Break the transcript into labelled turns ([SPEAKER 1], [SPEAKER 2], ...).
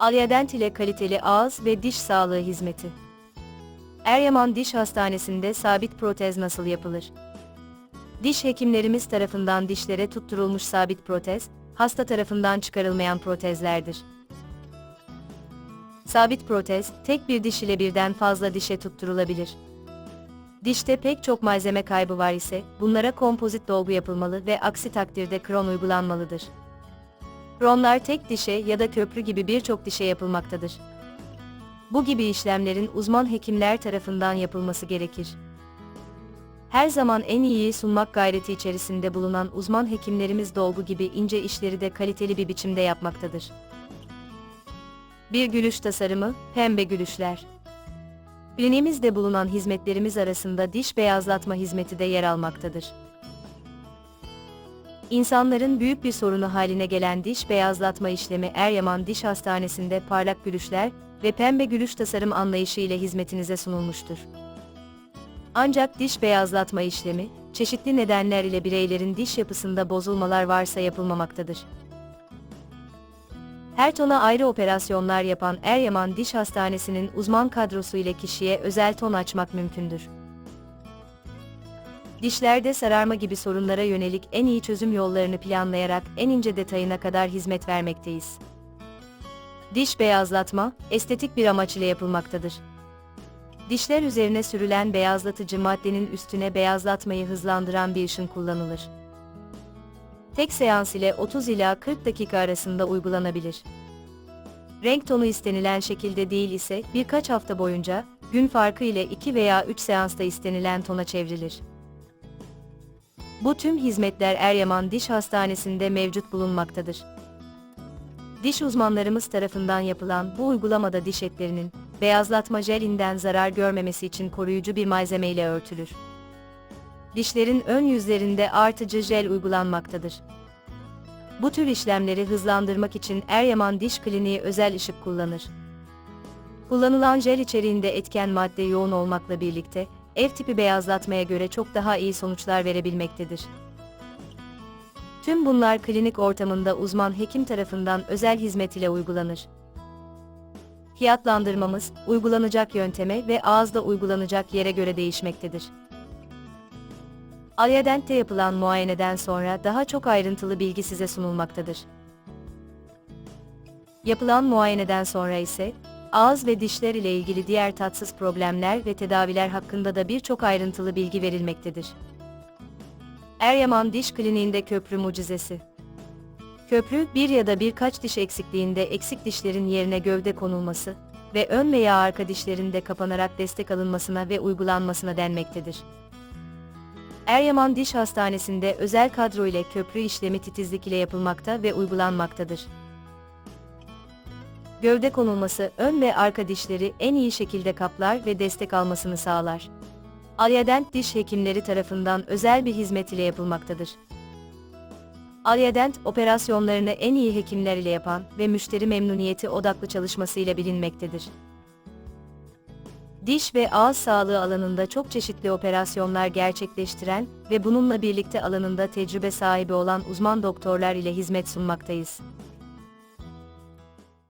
[SPEAKER 1] Alyadent ile kaliteli ağız ve diş sağlığı hizmeti. Eryaman Diş Hastanesi'nde sabit protez nasıl yapılır? Diş hekimlerimiz tarafından dişlere tutturulmuş sabit protez, hasta tarafından çıkarılmayan protezlerdir. Sabit protez, tek bir diş ile birden fazla dişe tutturulabilir. Dişte pek çok malzeme kaybı var ise, bunlara kompozit dolgu yapılmalı ve aksi takdirde kron uygulanmalıdır. Kronlar tek dişe ya da köprü gibi birçok dişe yapılmaktadır. Bu gibi işlemlerin uzman hekimler tarafından yapılması gerekir. Her zaman en iyiyi sunmak gayreti içerisinde bulunan uzman hekimlerimiz dolgu gibi ince işleri de kaliteli bir biçimde yapmaktadır. Bir gülüş tasarımı, pembe gülüşler. Kliniğimizde bulunan hizmetlerimiz arasında diş beyazlatma hizmeti de yer almaktadır. İnsanların büyük bir sorunu haline gelen diş beyazlatma işlemi Eryaman Diş Hastanesi'nde parlak gülüşler ve pembe gülüş tasarım anlayışı ile hizmetinize sunulmuştur. Ancak diş beyazlatma işlemi, çeşitli nedenler ile bireylerin diş yapısında bozulmalar varsa yapılmamaktadır. Her tona ayrı operasyonlar yapan Eryaman Diş Hastanesi'nin uzman kadrosu ile kişiye özel ton açmak mümkündür. Dişlerde sararma gibi sorunlara yönelik en iyi çözüm yollarını planlayarak en ince detayına kadar hizmet vermekteyiz. Diş beyazlatma, estetik bir amaç ile yapılmaktadır. Dişler üzerine sürülen beyazlatıcı maddenin üstüne beyazlatmayı hızlandıran bir ışın kullanılır. Tek seans ile 30 ila 40 dakika arasında uygulanabilir. Renk tonu istenilen şekilde değil ise birkaç hafta boyunca, gün farkı ile 2 veya 3 seansta istenilen tona çevrilir. Bu tüm hizmetler Eryaman Diş Hastanesi'nde mevcut bulunmaktadır. Diş uzmanlarımız tarafından yapılan bu uygulamada diş etlerinin, beyazlatma jelinden zarar görmemesi için koruyucu bir malzeme ile örtülür. Dişlerin ön yüzlerinde artıcı jel uygulanmaktadır. Bu tür işlemleri hızlandırmak için Eryaman Diş Kliniği özel ışık kullanır. Kullanılan jel içeriğinde etken madde yoğun olmakla birlikte, ev tipi beyazlatmaya göre çok daha iyi sonuçlar verebilmektedir. Tüm bunlar klinik ortamında uzman hekim tarafından özel hizmet ile uygulanır. Fiyatlandırmamız, uygulanacak yönteme ve ağızda uygulanacak yere göre değişmektedir. Alyadent'te yapılan muayeneden sonra daha çok ayrıntılı bilgi size sunulmaktadır. Yapılan muayeneden sonra ise, ağız ve dişler ile ilgili diğer tatsız problemler ve tedaviler hakkında da birçok ayrıntılı bilgi verilmektedir. Eryaman Diş Kliniğinde Köprü Mucizesi Köprü, bir ya da birkaç diş eksikliğinde eksik dişlerin yerine gövde konulması ve ön veya arka dişlerinde kapanarak destek alınmasına ve uygulanmasına denmektedir. Eryaman Diş Hastanesi'nde özel kadro ile köprü işlemi titizlik ile yapılmakta ve uygulanmaktadır. Gövde konulması ön ve arka dişleri en iyi şekilde kaplar ve destek almasını sağlar. Alyadent diş hekimleri tarafından özel bir hizmet ile yapılmaktadır. Alyadent operasyonlarını en iyi hekimler ile yapan ve müşteri memnuniyeti odaklı çalışması ile bilinmektedir. Diş ve ağız sağlığı alanında çok çeşitli operasyonlar gerçekleştiren ve bununla birlikte alanında tecrübe sahibi olan uzman doktorlar ile hizmet sunmaktayız.